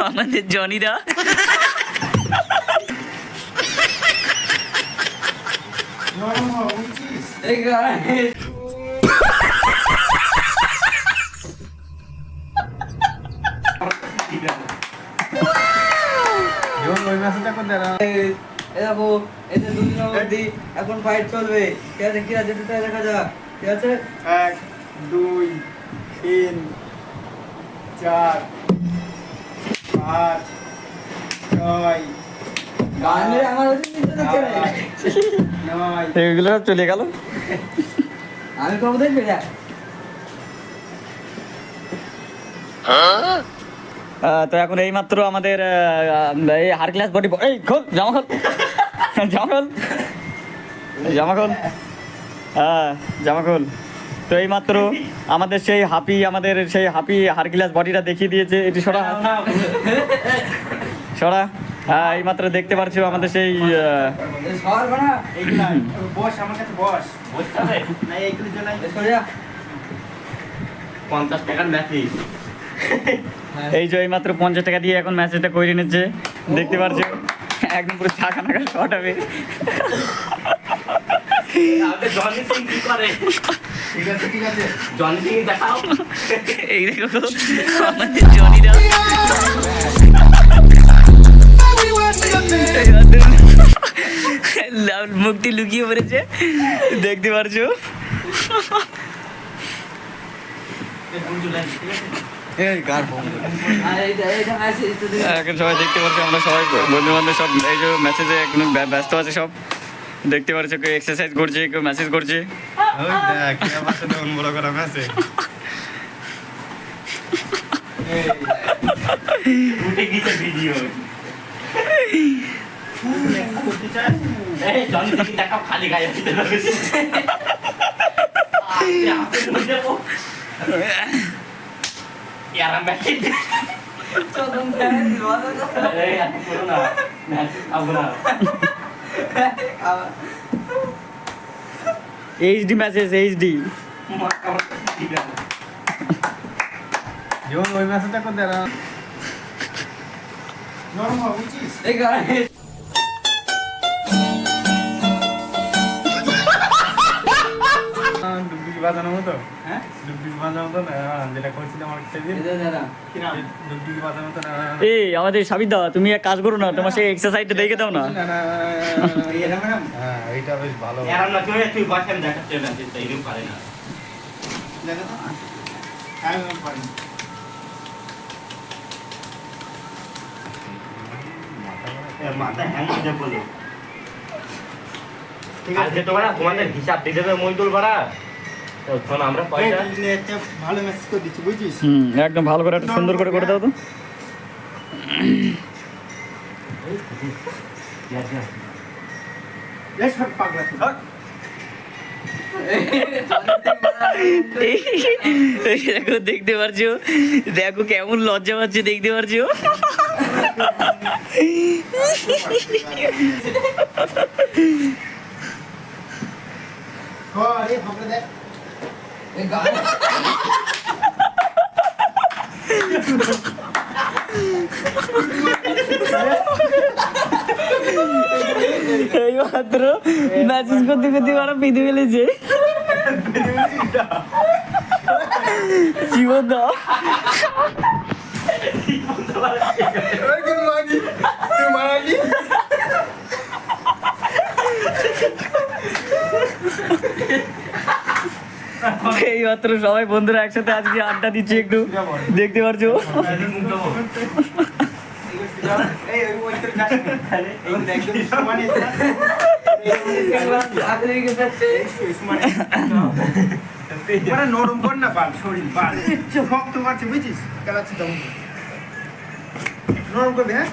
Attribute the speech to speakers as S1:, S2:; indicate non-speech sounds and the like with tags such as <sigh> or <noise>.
S1: আমাদের জনিদা
S2: দেখো এখন চলবে ঠিক আছে কি আছে সেটা দেখা যাক ঠিক আছে
S3: এক, দুই, তিন, চার। পাঁচ ছয়
S1: চলে গেল?
S2: আমি কবে দেখবে
S1: তো এখন এই মাত্র আমাদের এই হার ক্লাস বডি এই খোল জামা খোল। <laughs> জামা খোল। জামা খোল। হ্যাঁ জামা খোল। তো এই মাত্র আমাদের সেই হাপি আমাদের সেই হাপি হার ক্লাস বডিটা দেখিয়ে দিয়েছে। এটি সরা। সরা। হ্যাঁ এই মাত্র দেখতে পারছ আমাদের সেই এই যে এই মাত্র পঞ্চাশ টাকা দিয়ে এখন ম্যাচেজটা করে নিচ্ছে। দেখতে পারছ? একদম পুরো ছাকা নাকা শর্ট হবে। এই দেখো আমাদের জনিরা। লাল মুখটি লুকিয়ে পড়েছে। দেখতে পারছ? এখন সবাই দেখতে পাচ্ছি আমরা সবাই বন্ধু বান্ধব সব এই যে মেসেজে একদম ব্যস্ত আছে সব। দেখতে পাচ্ছ কেউ এক্সারসাইজ করছে কেউ মেসেজ করছে?
S3: ওই
S1: এইচডি মেসেজ এইচডি
S3: জীবন ওই মেসেজটা করতে নরমাল উচিত
S2: এই
S3: বাজানোর মতো?
S2: হ্যাঁ?
S3: ডুবডুবি বাজানোর মতো? যেটা করছিলাম আমার সেদিন।
S2: এই যে দাদা
S3: ডুবডুবি বাজানোর মতো
S1: এই আমাদের সাবিদা তুমি এক কাজ করো না তোমার সেই এক্সারসাইজটা দেখে দাও না।
S3: না, না, হ্যাঁ এইটা বেশ ভালো।
S4: তুই তুই দেখাচ্ছে ম্যাচিস এইরকম পারে না।
S3: দেখো তো আমি পারি
S4: মাথা হ্যাং হয়ে বলো। আজকে তোমরা তোমাদের হিসাব দিয়ে দেবে মইদুল বাড়া তখন আমরা পয়সা
S3: একটা ভালো মেসেজ করে দিচ্ছি বুঝছিস?
S1: হুম একদম ভালো করে একটা সুন্দর করে করে দাও তো।
S3: এই সব পাগলা সব
S1: এই এই দেখো দেখতে পারছ? দেখো কেমন লজ্জা পাচ্ছে দেখতে পারছ <laughs>
S3: আরে ফাকড়ে দেখ
S2: এই গানে
S1: এই মাত্র ম্যাসেজ করতে করতে ওরা পেতে ফেলেছে। জীবন দা
S3: ওই কি মারি তুই মারালি
S1: এই মাত্র সবাই বন্ধুরা একসাথে আজকে আড্ডা দিচ্ছে একটু। দেখতে পারছ?
S3: নরম কর না করবি হ্যাঁ?